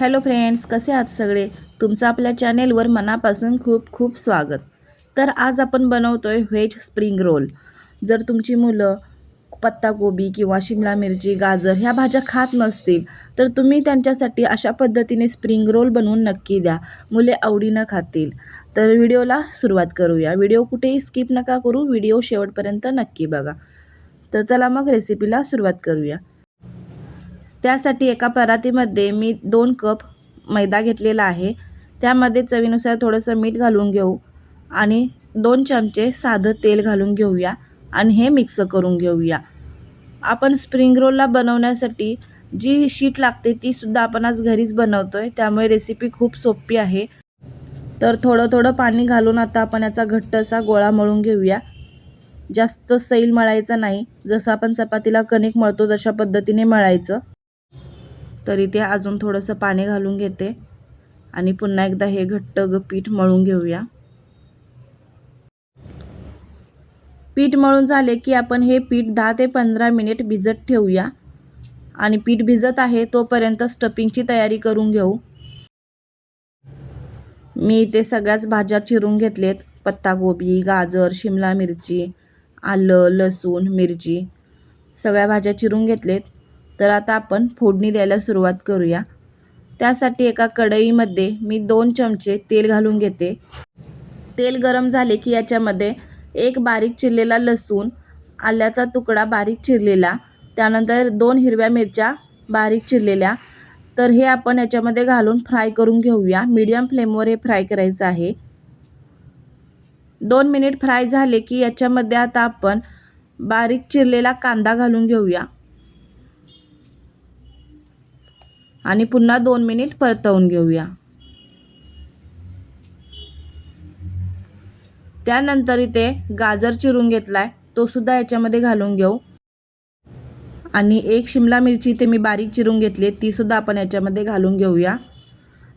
Hello friends कसे आहात सगळे? तुमचं आपल्या चॅनेलवर मनापासून खूप खूप स्वागत. तर आज आपण बनवतो आहे व्हेज स्प्रिंग रोल. जर तुमची मुलं पत्ताकोबी किंवा शिमला मिरची गाजर ह्या भाज्या खात नसतील तर तुम्ही त्यांच्यासाठी अशा पद्धतीने स्प्रिंग रोल बनवून नक्की द्या. मुले आवडीनं खातील. तर व्हिडिओला सुरुवात करूया. व्हिडिओ कुठेही स्किप नका करू व्हिडिओ शेवटपर्यंत नक्की बघा. तर चला मग रेसिपीला सुरुवात करूया. त्यासाठी एका परातीमध्ये मी दोन कप मैदा घेतलेला आहे. त्यामध्ये चवीनुसार थोडंसं मीठ घालून घेऊ आणि दोन चमचे साधं तेल घालून घेऊया आणि हे मिक्स करून घेऊया. आपण स्प्रिंग रोलला बनवण्यासाठी जी शीट लागते तीसुद्धा आपण आज घरीच बनवतो आहे त्यामुळे रेसिपी खूप सोपी आहे. तर थोडं थोडं पाणी घालून आता आपण याचा घट्ट असा गोळा मळून घेऊया. जास्त सैल मळायचा नाही. जसं आपण चपातीला कणिक मळतो तशा पद्धतीने मळायचं. तर इथे अजून थोडंसं पाणी घालून घेते. आणि पुन्हा एकदा हे घट्ट ग पीठ मळून घेऊया. पीठ मळून झाले की आपण हे पीठ दहा ते पंधरा मिनिट भिजत ठेवूया. आणि पीठ भिजत आहे तोपर्यंत स्टफिंगची तयारी करून घेऊ. मी इथे सगळ्याच भाज्या चिरून घेतलेत. पत्ताकोबी गाजर शिमला मिरची आलं लसूण मिरची सगळ्या भाज्या चिरून घेतलेत. तर आता आपण फोडणी द्यायला सुरुवात करूया. त्यासाठी एका कढईमध्ये मी दोन चमचे तेल घालून घेते. तेल गरम झाले की याच्यामध्ये एक बारीक चिरलेला लसूण आल्याचा तुकडा बारीक चिरलेला त्यानंतर दोन हिरव्या मिरच्या बारीक चिरलेल्या. तर हे आपण याच्यामध्ये घालून फ्राय करून घेऊया. मीडियम फ्लेमवर हे फ्राय करायचं आहे. दोन मिनिट फ्राय झाले की याच्यामध्ये आता आपण बारीक चिरलेला कांदा घालून घेऊया. आणि पुन्हा दोन मिनिट परतवून घेऊया. त्यानंतर इथे गाजर चिरून घेतलाय तो सुद्धा याच्यामध्ये घालून घेऊ. आणि एक शिमला मिरची इथे मी बारीक चिरून घेतली ती सुद्धा आपण याच्यामध्ये घालून घेऊया.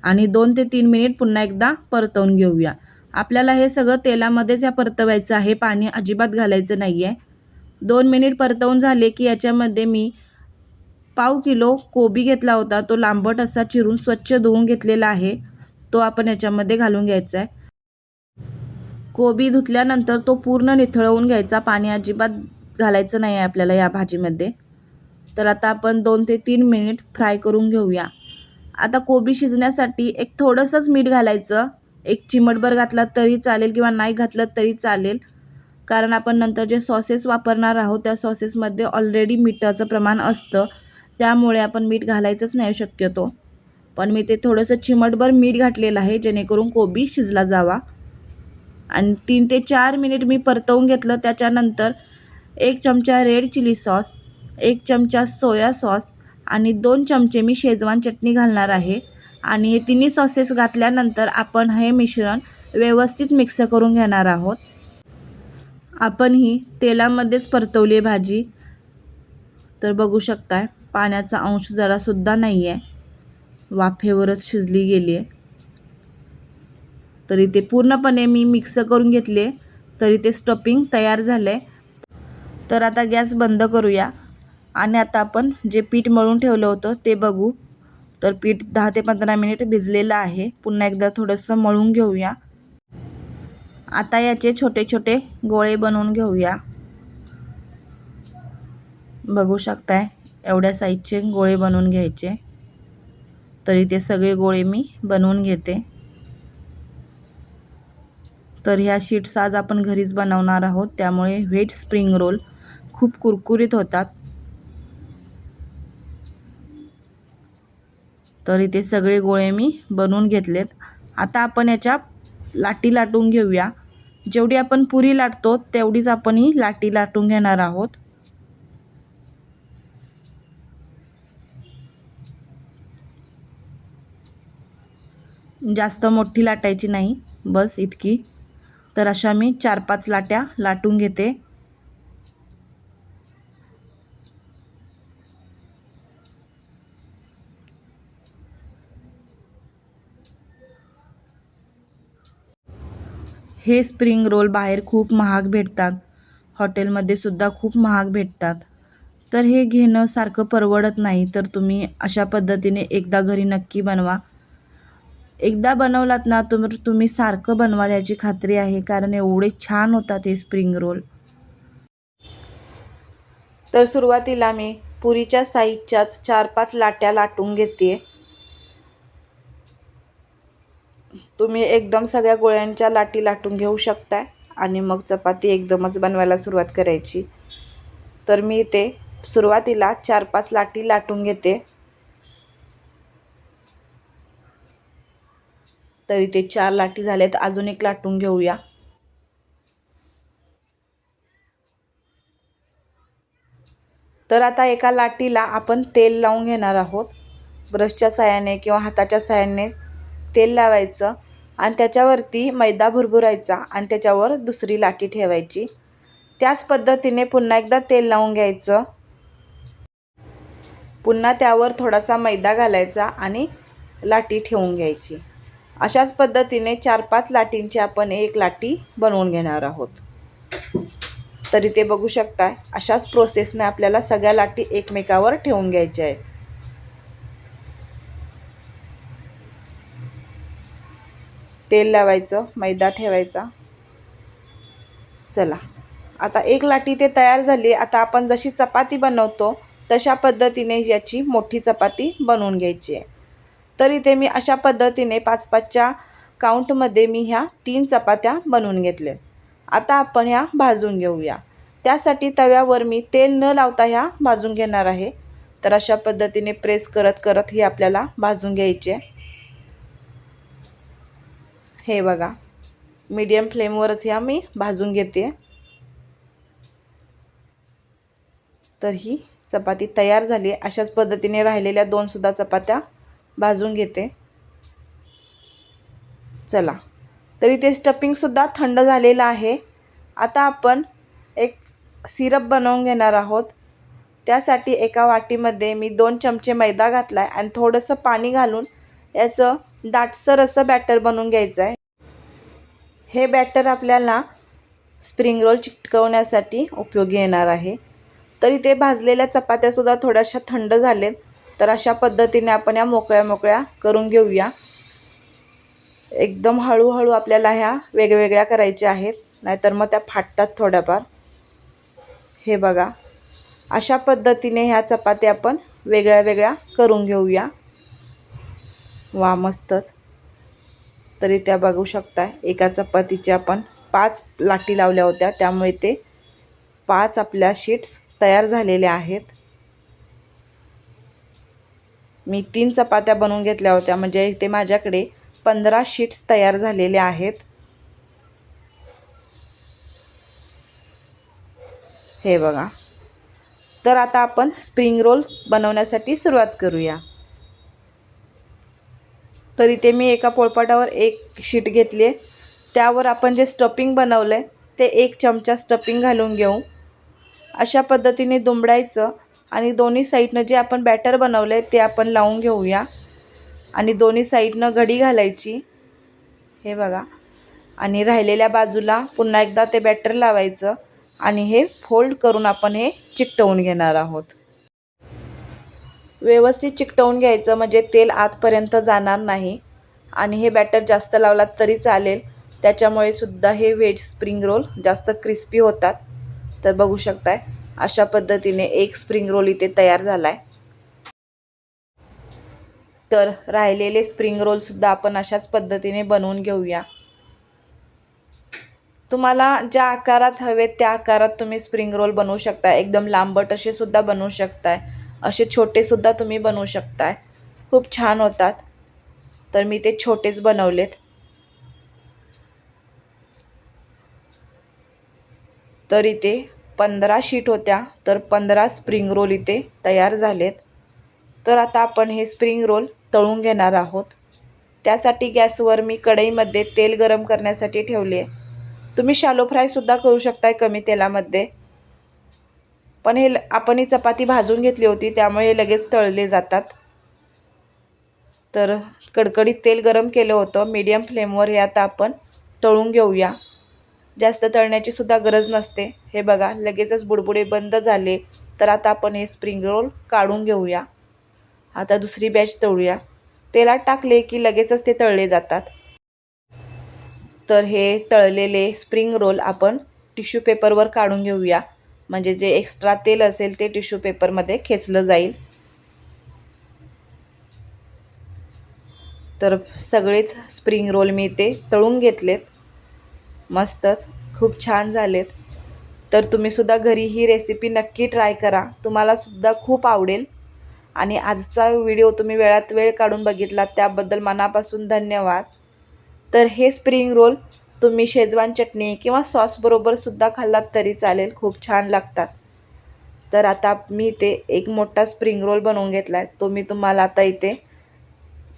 आणि दोन ते तीन मिनिट पुन्हा एकदा परतवून घेऊया. आपल्याला हे सगळं तेलामध्येच या परतवायचं आहे पाणी अजिबात घालायचं नाही आहे दोन मिनिट परतवून झाले की याच्यामध्ये मी पाव किलो कोबी घेतला होता. तो लांबट असा चिरून स्वच्छ धुवून घेतलेला आहे. तो आपण याच्यामध्ये घालून घ्यायचा आहे. कोबी धुतल्यानंतर तो पूर्ण निथळवून घ्यायचा. पाणी अजिबात घालायचं नाही आहे आपल्याला या भाजीमध्ये. तर आता आपण दोन ते तीन मिनिट फ्राय करून घेऊया. आता कोबी शिजण्यासाठी एक थोडंसंच मीठ घालायचं. एक चिमटभर घातलं तरी चालेल किंवा नाही घातलं तरी चालेल. कारण आपण नंतर जे सॉसेस वापरणार आहोत त्या सॉसेसमध्ये ऑलरेडी मिठाचं प्रमाण असतं. त्यामुळे आपण मीठ घालायचंच नाही शक्यतो. पण मी ते थोडंसं चिमटभर मीठ घातलेलं आहे जेणेकरून कोबी शिजला जावा. आणि तीन ते चार मिनिट मी परतवून घेतलं त्याच्यानंतर एक चमचा रेड चिली सॉस एक चमचा सोया सॉस आणि दोन चमचे मी शेजवान चटणी घालणार आहे. आणि हे तिन्ही सॉसेस घातल्यानंतर आपण हे मिश्रण व्यवस्थित मिक्स करून घेणार आहोत. आपण ही तेलामध्येच परतवली आहे भाजी. तर बघू शकताय. पाण्याचा अंश जरासुद्धा नाही आहे वाफेवरच शिजली गेली आहे तरी ते पूर्णपणे मी मिक्स करून घेतले तरी ते स्टपिंग तयार झालं आहे तर आता गॅस बंद करूया. आणि आता आपण जे पीठ मळून ठेवलं होतं ते बघू. तर पीठ दहा ते पंधरा मिनिट भिजलेलं आहे. पुन्हा एकदा थोडंसं मळून घेऊया. आता याचे छोटे छोटे गोळे बनवून घेऊया. बघू शकताय? एवढ्या साईजचे गोळे बनवून घ्यायचे. तरी ते सगळे गोळे मी बनवून घेते. तर ह्या शीट्स आज आपण घरीच बनवणार आहोत. त्यामुळे व्हेज स्प्रिंग रोल खूप कुरकुरीत होतात. तर इथे सगळे गोळे मी बनवून घेतलेत. आता आपण याच्या लाटी लाटून घेऊया. जेवढी आपण पुरी लाटतो तेवढीच आपण ही लाटी लाटून घेणार आहोत. जास्त मोठी लाटायची नाही. बस इतकी. तर अशा मी चार पाच लाट्या लाटून घेते. हे स्प्रिंग रोल बाहेर खूप महाग भेटतात. हॉटेलमध्ये सुद्धा खूप महाग भेटतात. तर हे घेणं सारखं परवडत नाही. तर तुम्ही अशा पद्धतीने एकदा घरी नक्की बनवा. एकदा बनवलात ना तुम तुम्ही सारखं बनवाल याची खात्री आहे कारण एवढे छान होतात हे स्प्रिंग रोल तर सुरुवातीला मी पुरीच्या साईजच्याच चार पाच लाट्या लाटून घेते. तुम्ही एकदम सगळ्या गोळ्यांच्या लाटी लाटून घेऊ शकताय आणि मग चपाती एकदमच बनवायला सुरुवात करायची. तर मी इथे सुरुवातीला चार पाच लाटी लाटून घेते. तर इथे चार लाटी झाल्यात अजून एक लाटून घेऊया. तर आता एका लाटीला आपण तेल लावून घेणार आहोत. ब्रशच्या साह्याने किंवा हाताच्या साह्याने तेल लावायचं आणि त्याच्यावरती मैदा भुरभुरायचा आणि त्याच्यावर दुसरी लाटी ठेवायची. त्याच पद्धतीने पुन्हा एकदा तेल लावून घ्यायचं. पुन्हा त्यावर थोडासा मैदा घालायचा आणि लाटी ठेवून घ्यायची. अशाच पद्धतीने चार पाच लाटींची आपण एक लाटी बनवून घेणार आहोत. तरी ते बघू शकताय अशाच प्रोसेसने आपल्याला सगळ्या लाटी एकमेकावर ठेवून घ्यायच्या आहेत. तेल लावायचं मैदा ठेवायचा. चला. आता एक लाटी ते तयार झाली आता आपण जशी चपाती बनवतो तशा पद्धतीने याची मोठी चपाती बनवून घ्यायची आहे. तर इथे मी अशा पद्धतीने पाच पाचच्या काउंटमध्ये मी ह्या तीन चपात्या बनवून घेतल्या आता आपण ह्या भाजून घेऊया. त्यासाठी तव्यावर मी तेल न लावता ह्या भाजून घेणार आहे. तर अशा पद्धतीने प्रेस करत करत ही आपल्याला भाजून घ्यायची. आहे हे बघा मीडियम फ्लेमवरच ह्या मी भाजून घेते. तर ही चपाती तयार झाली. अशाच पद्धतीने राहिलेल्या दोनसुद्धा चपात्या भाजून घेते. चला. तर इथे स्टफिंगसुद्धा थंड झालेलं आहे. आता आपण एक सिरप बनवून घेणार आहोत. त्यासाठी एका वाटीमध्ये मी दोन चमचे मैदा घातला आहे आणि थोडंसं पाणी घालून याचं दाटसर असं बॅटर बनवून घ्यायचं आहे हे बॅटर आपल्याला स्प्रिंग रोल चिटकवण्यासाठी उपयोगी येणार आहे. तरी ते भाजलेल्या चपात्यासुद्धा थोड्याशा थंड झालेत. तर अशा पद्धतीने आपण या मोकळ्या मोकळ्या करून घेऊया. एकदम हळूहळू आपल्याला ह्या वेगवेगळ्या करायच्या आहेत. नाहीतर मग त्या फाटतात थोड्याफार. हे बघा. अशा पद्धतीने ह्या चपात्या आपण वेगळ्या वेगळ्या करून घेऊया. वा मस्तच. तरी त्या बघू शकता एका चपातीच्या आपण पाच लाटी लावल्या होत्या. त्यामुळे ते पाच आपल्या शीट्स तयार झालेल्या आहेत. मी तीन चपात्या बनवून घेतल्या होत्या. म्हणजे इथे माझ्याकडे पंधरा शीट्स तयार झालेल्या आहेत. हे बघा. तर आता आपण स्प्रिंग रोल बनवण्यासाठी सुरुवात करूया. तर इथे मी एका पोळपाटावर एक शीट घेतली आहे त्यावर आपण जे स्टफिंग बनवलं आहे ते एक चमचा स्टफिंग घालून घेऊ. अशा पद्धतीने दुमडायचं. आणि दोन्ही साईडनं जे आपण बॅटर बनवलं आहे ते आपण लावून घेऊया. आणि दोन्ही साईडनं घडी घालायची. हे बघा. आणि राहिलेल्या बाजूला पुन्हा एकदा ते बॅटर लावायचं. आणि हे फोल्ड करून आपण हे चिकटवून घेणार आहोत. व्यवस्थित चिकटवून घ्यायचं म्हणजे तेल आतपर्यंत जाणार नाही. आणि हे बॅटर जास्त लावलात तरी चालेल. त्याच्यामुळे सुद्धा हे व्हेज स्प्रिंग रोल जास्त क्रिस्पी होतात. तर बघू शकताय. अशा पद्धतीने एक स्प्रिंग रोल इथे तयार झाला आहे तर राहिलेले स्प्रिंग रोलसुद्धा आपण अशाच पद्धतीने बनवून घेऊया. तुम्हाला ज्या आकारात हवेत त्या आकारात तुम्ही स्प्रिंग रोल बनवू शकता एकदम लांबट असे सुद्धा बनवू शकताय. असे छोटेसुद्धा तुम्ही बनवू शकताय. खूप छान होतात. तर मी ते छोटेच बनवलेत. तर इथे पंधरा शीट होत्या तर पंधरा स्प्रिंग रोल इथे तयार झालेत. तर आता आपण हे स्प्रिंग रोल तळून घेणार आहोत. त्यासाठी गॅसवर मी कढईमध्ये तेल गरम करण्यासाठी ठेवले आहे. तुम्ही शालो फ्रायसुद्धा करू शकताय कमी तेलामध्ये. पण हे आपण ही चपाती भाजून घेतली होती त्यामुळे हे लगेच तळले जातात. तर कडकडीत तेल गरम केलं होतं. मीडियम फ्लेमवर हे आता आपण तळून घेऊया. जास्त तळण्याची सुद्धा गरज नसते. हे बघा लगेचच बुडबुडे बंद झाले तर आता आपण हे स्प्रिंग रोल काढून घेऊया. आता दुसरी बॅच तळूया. तेलात टाकले की लगेचच ते तळले जातात. तर हे तळलेले स्प्रिंग रोल आपण टिश्यू पेपरवर काढून घेऊया. म्हणजे जे एक्स्ट्रा तेल असेल ते टिश्यू पेपरमध्ये खेचलं जाईल. तर सगळेच स्प्रिंग रोल मी ते तळून घेतलेत. मस्तच. खूप छान झालेत. तर तुम्हीसुद्धा घरी ही रेसिपी नक्की ट्राय करा. तुम्हालासुद्धा खूप आवडेल. आणि आजचा व्हिडिओ तुम्ही वेळात वेळ काढून बघितला त्याबद्दल मनापासून धन्यवाद. तर हे स्प्रिंग रोल तुम्ही शेजवान चटणी किंवा सॉसबरोबरसुद्धा खाल्लात तरी चालेल. खूप छान लागतात. तर आता मी इथे एक मोठा स्प्रिंग रोल बनवून घेतला आहे तो मी तुम्हाला आता इथे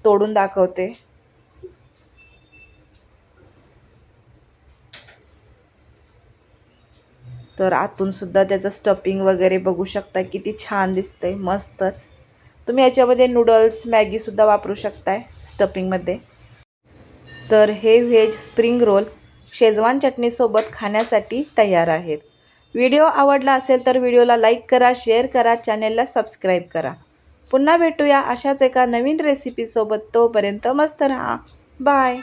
तोडून दाखवते. तर आतूनसुद्धा त्याचं स्टफिंग वगैरे बघू शकता. किती छान दिसतंय मस्तच. तुम्ही याच्यामध्ये नूडल्स मॅगीसुद्धा वापरू शकताय स्टफिंगमध्ये तर हे व्हेज स्प्रिंग रोल शेजवान चटणीसोबत खाण्यासाठी तयार आहेत. व्हिडिओ आवडला असेल तर व्हिडिओला लाईक करा शेअर करा चॅनेलला सबस्क्राईब करा. पुन्हा भेटूया अशाच एका नवीन रेसिपीसोबत तोपर्यंत मस्त राहा. बाय